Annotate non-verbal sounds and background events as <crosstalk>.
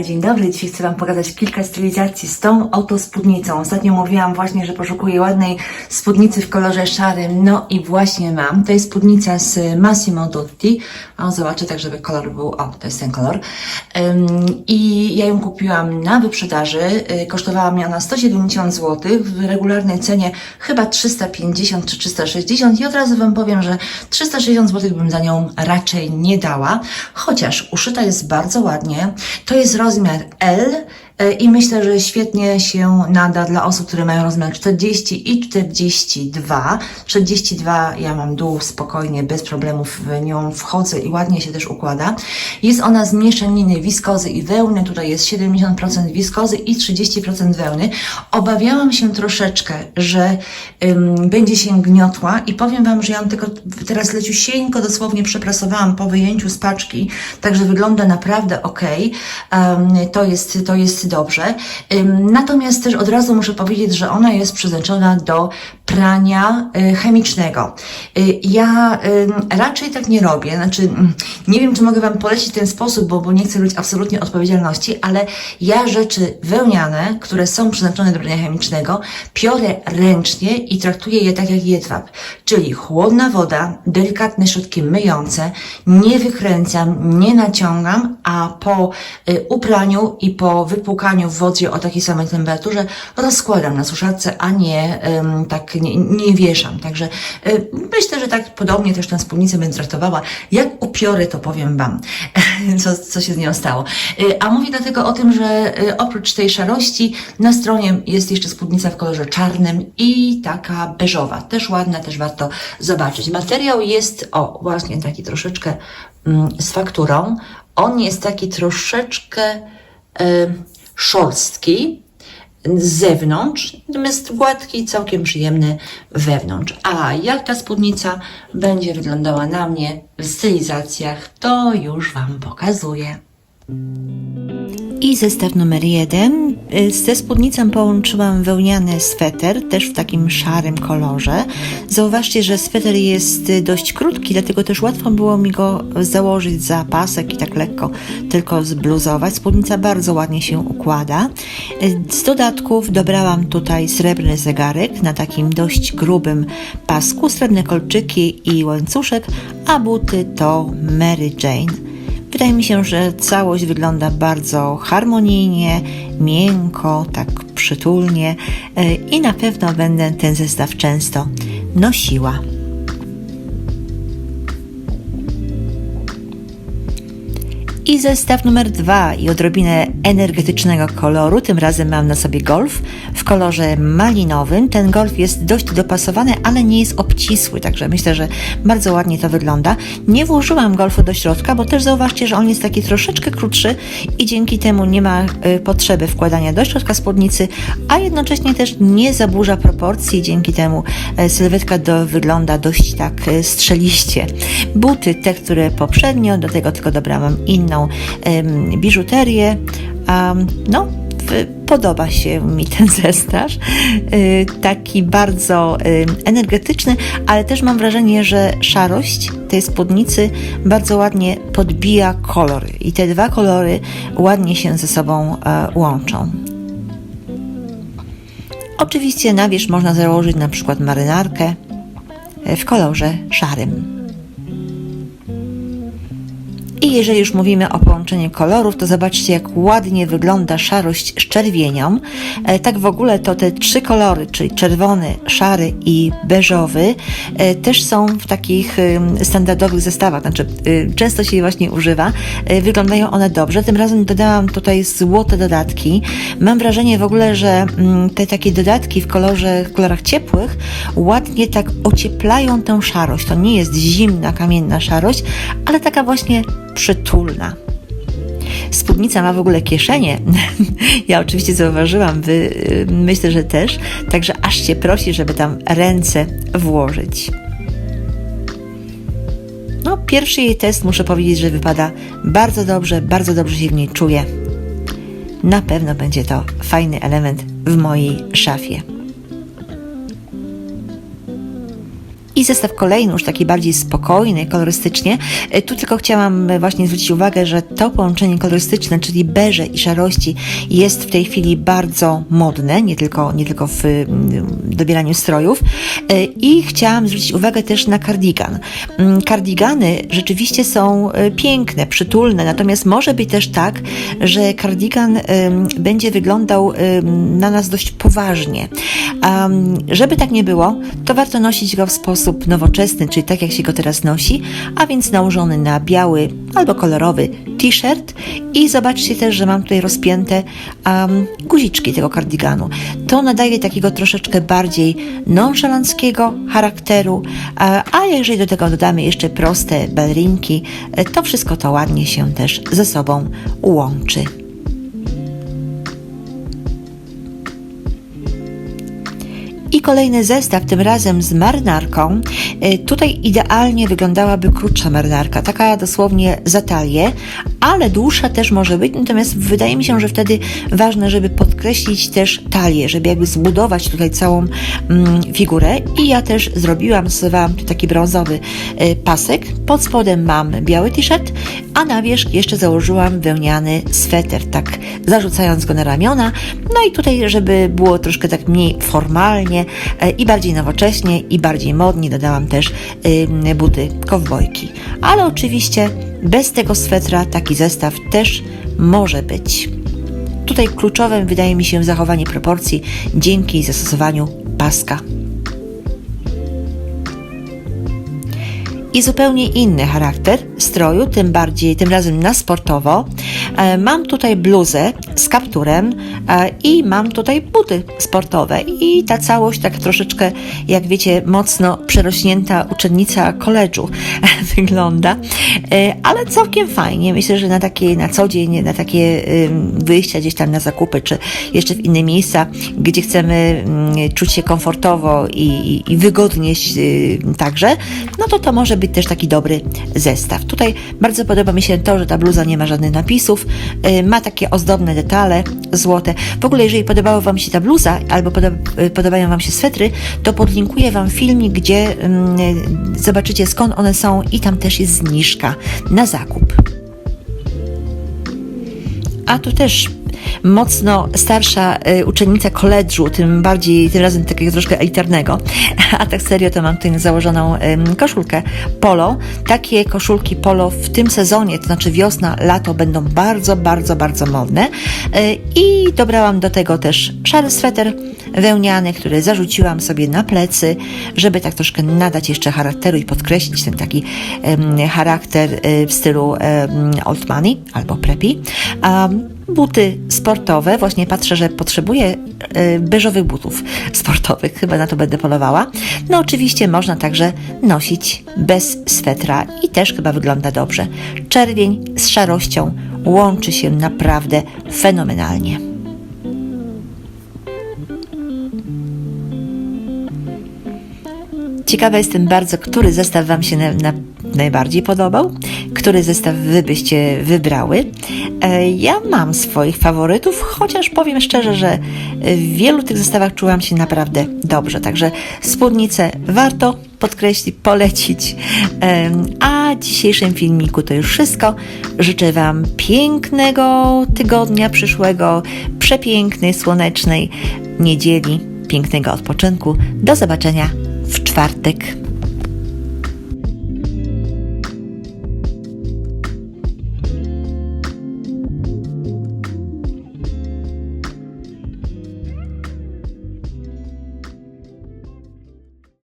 dobry, dzień dobry. Dzisiaj chcę Wam pokazać kilka stylizacji z tą oto spódnicą. Ostatnio mówiłam właśnie, że poszukuję ładnej spódnicy w kolorze szarym. No i właśnie mam. To jest spódnica z Massimo Dutti. O, zobaczę tak, żeby kolor był... O, to jest ten kolor. I ja ją kupiłam na wyprzedaży. Y, Kosztowała mnie ona 170 zł. W regularnej cenie chyba 350 czy 360 i od razu Wam powiem, że 360 zł bym za nią raczej nie dała. Chociaż uszyta jest bardzo ładnie. To jest rozmiar L i myślę, że świetnie się nada dla osób, które mają rozmiar 40 i 42. 42 ja mam dół spokojnie, bez problemów w nią wchodzę i ładnie się też układa. Jest ona z mieszaniny wiskozy i wełny. Tutaj jest 70% wiskozy i 30% wełny. Obawiałam się troszeczkę, że ym, będzie się gniotła i powiem Wam, że ja ją tylko teraz leciusieńko dosłownie przeprasowałam po wyjęciu z paczki, także wygląda naprawdę ok. Um, to, jest, to jest dobrze. Natomiast też od razu muszę powiedzieć, że ona jest przeznaczona do prania y, chemicznego. Y, ja y, raczej tak nie robię, znaczy mm, nie wiem, czy mogę Wam polecić ten sposób, bo, bo nie chcę robić absolutnie odpowiedzialności, ale ja rzeczy wełniane, które są przeznaczone do prania chemicznego, piorę ręcznie i traktuję je tak jak jedwab, czyli chłodna woda, delikatne środki myjące, nie wykręcam, nie naciągam, a po upraniu i po wypłukaniu w wodzie o takiej samej temperaturze rozkładam na suszarce, a nie ym, tak nie, nie wieszam. Także y, myślę, że tak podobnie też tę spódnicę będę traktowała. Jak upiorę, to powiem Wam, <laughs> co, co się z nią stało. Y, a mówię dlatego o tym, że y, oprócz tej szarości na stronie jest jeszcze spódnica w kolorze czarnym i taka beżowa. Też ładna, też warto zobaczyć. Materiał jest, o właśnie taki troszeczkę mm, z fakturą. On jest taki troszeczkę y, szorstki, z zewnątrz, natomiast gładki całkiem przyjemny wewnątrz. A jak ta spódnica będzie wyglądała na mnie w stylizacjach, to już Wam pokazuję. I zestaw numer jeden. Y, Ze spódnicą połączyłam wełniany sweter, też w takim szarym kolorze. Zauważcie, że sweter jest y, dość krótki, dlatego też łatwo było mi go założyć za pasek i tak lekko tylko zbluzować. Spódnica bardzo ładnie się układa. Y, Z dodatków dobrałam tutaj srebrny zegarek na takim dość grubym pasku, srebrne kolczyki i łańcuszek, a buty to Mary Jane. Wydaje mi się, że całość wygląda bardzo harmonijnie, miękko, tak przytulnie e, i na pewno będę ten zestaw często nosiła. I zestaw numer dwa i odrobinę energetycznego koloru. Tym razem mam na sobie golf w kolorze malinowym. Ten golf jest dość dopasowany, ale nie jest obcisły, także myślę, że bardzo ładnie to wygląda. Nie włożyłam golfu do środka, bo też zauważcie, że on jest taki troszeczkę krótszy i dzięki temu nie ma y, potrzeby wkładania do środka spódnicy, a jednocześnie też nie zaburza proporcji. Dzięki temu y, sylwetka do, wygląda dość tak y, strzeliście. Buty, te, które poprzednio, do tego tylko dobrałam inną biżuterię. No, podoba się mi ten <laughs> zestaw. Y, taki bardzo energetyczny, ale też mam wrażenie, że szarość tej spódnicy bardzo ładnie podbija kolory i te dwa kolory ładnie się ze sobą e, łączą. Oczywiście na wierzch można założyć na przykład marynarkę e, w kolorze szarym. I jeżeli już mówimy o połączeniu kolorów, to zobaczcie, jak ładnie wygląda szarość z czerwienią. E, tak w ogóle to te trzy kolory, czyli czerwony, szary i beżowy, e, też są w takich standardowych zestawach, znaczy y, często się je właśnie używa. E, Wyglądają one dobrze. Tym razem dodałam tutaj złote dodatki. Mam wrażenie w ogóle, że mm, te takie dodatki w kolorze, w kolorach ciepłych ładnie tak ocieplają tę szarość. To nie jest zimna, kamienna szarość, ale taka właśnie przytulna. Spódnica ma w ogóle kieszenie. <laughs> Ja oczywiście zauważyłam, wy y, myślę, że też. Także aż cię prosi, żeby tam ręce włożyć. No, pierwszy jej test muszę powiedzieć, że wypada bardzo dobrze, bardzo dobrze się w niej czuję. Na pewno będzie to fajny element w mojej szafie. I zestaw kolejny, już taki bardziej spokojny, kolorystycznie. E, Tu tylko chciałam e, właśnie zwrócić uwagę, że to połączenie kolorystyczne, czyli beże i szarości jest w tej chwili bardzo modne, nie tylko, nie tylko w mm, dobieraniu strojów. E, I chciałam zwrócić uwagę też na kardigan. Mm, Kardigany rzeczywiście są piękne, przytulne, natomiast może być też tak, że kardigan będzie wyglądał na nas dość poważnie. Żeby tak nie było, to warto nosić go w sposób nowoczesny, czyli tak jak się go teraz nosi, a więc nałożony na biały albo kolorowy t-shirt i zobaczcie też, że mam tutaj rozpięte um, guziczki tego kardiganu. To nadaje takiego troszeczkę bardziej nonszalanckiego charakteru, a, a jeżeli do tego dodamy jeszcze proste balerinki, e, to wszystko to ładnie się też ze sobą łączy. Kolejny zestaw, tym razem z marynarką. E, Tutaj idealnie wyglądałaby krótsza marynarka, taka dosłownie za talię, ale dłuższa też może być, natomiast wydaje mi się, że wtedy ważne, żeby podkreślić też talię, żeby jakby zbudować tutaj całą mm, figurę. I ja też zrobiłam, stosowałam taki brązowy e, pasek, pod spodem mam biały t-shirt, a na wierzch jeszcze założyłam wełniany sweter, tak zarzucając go na ramiona, no i tutaj, żeby było troszkę tak mniej formalnie i bardziej nowocześnie i bardziej modnie, dodałam też y, buty kowbojki. Ale oczywiście bez tego swetra taki zestaw też może być. Tutaj kluczowym wydaje mi się zachowanie proporcji dzięki zastosowaniu paska. i zupełnie inny charakter stroju, tym bardziej, tym razem na sportowo. E, Mam tutaj bluzę z kapturem e, i mam tutaj buty sportowe i ta całość tak troszeczkę, jak wiecie, mocno przerośnięta uczennica koledżu <laughs> wygląda, E, ale całkiem fajnie. Myślę, że na takie, na co dzień, na takie wyjścia gdzieś tam na zakupy, czy jeszcze w inne miejsca, gdzie chcemy mm, czuć się komfortowo i, i, i wygodnie y, także, no to to może być też taki dobry zestaw. Tutaj bardzo podoba mi się to, że ta bluza nie ma żadnych napisów, y, ma takie ozdobne detale złote. W ogóle, jeżeli podobała Wam się ta bluza, albo y, podobają Wam się swetry, to podlinkuję Wam filmik, gdzie ym, y, zobaczycie skąd one są i tam też jest zniżka na zakup. A tu też mocno starsza y, uczennica koledżu, tym bardziej, tym razem takiego troszkę elitarnego. <laughs> A tak serio to mam tutaj założoną koszulkę polo. Takie koszulki polo w tym sezonie, to znaczy wiosna, lato będą bardzo, bardzo, bardzo modne. Y, I dobrałam do tego też szary sweter wełniany, który zarzuciłam sobie na plecy, żeby tak troszkę nadać jeszcze charakteru i podkreślić ten taki charakter y, w stylu old money albo preppy. Um, buty sportowe, właśnie patrzę, że potrzebuję y, beżowych butów sportowych, chyba na to będę polowała. No oczywiście można także nosić bez swetra i też chyba wygląda dobrze. Czerwień z szarością łączy się naprawdę fenomenalnie. Ciekawa jestem bardzo, który zestaw Wam się na, na, najbardziej podobał, który zestaw Wy byście wybrały. E, ja mam swoich faworytów, chociaż powiem szczerze, że w wielu tych zestawach czułam się naprawdę dobrze. Także spódnicę warto podkreślić, polecić. A w dzisiejszym filmiku to już wszystko. Życzę Wam pięknego tygodnia przyszłego, przepięknej, słonecznej niedzieli, pięknego odpoczynku. Do zobaczenia w czwartek.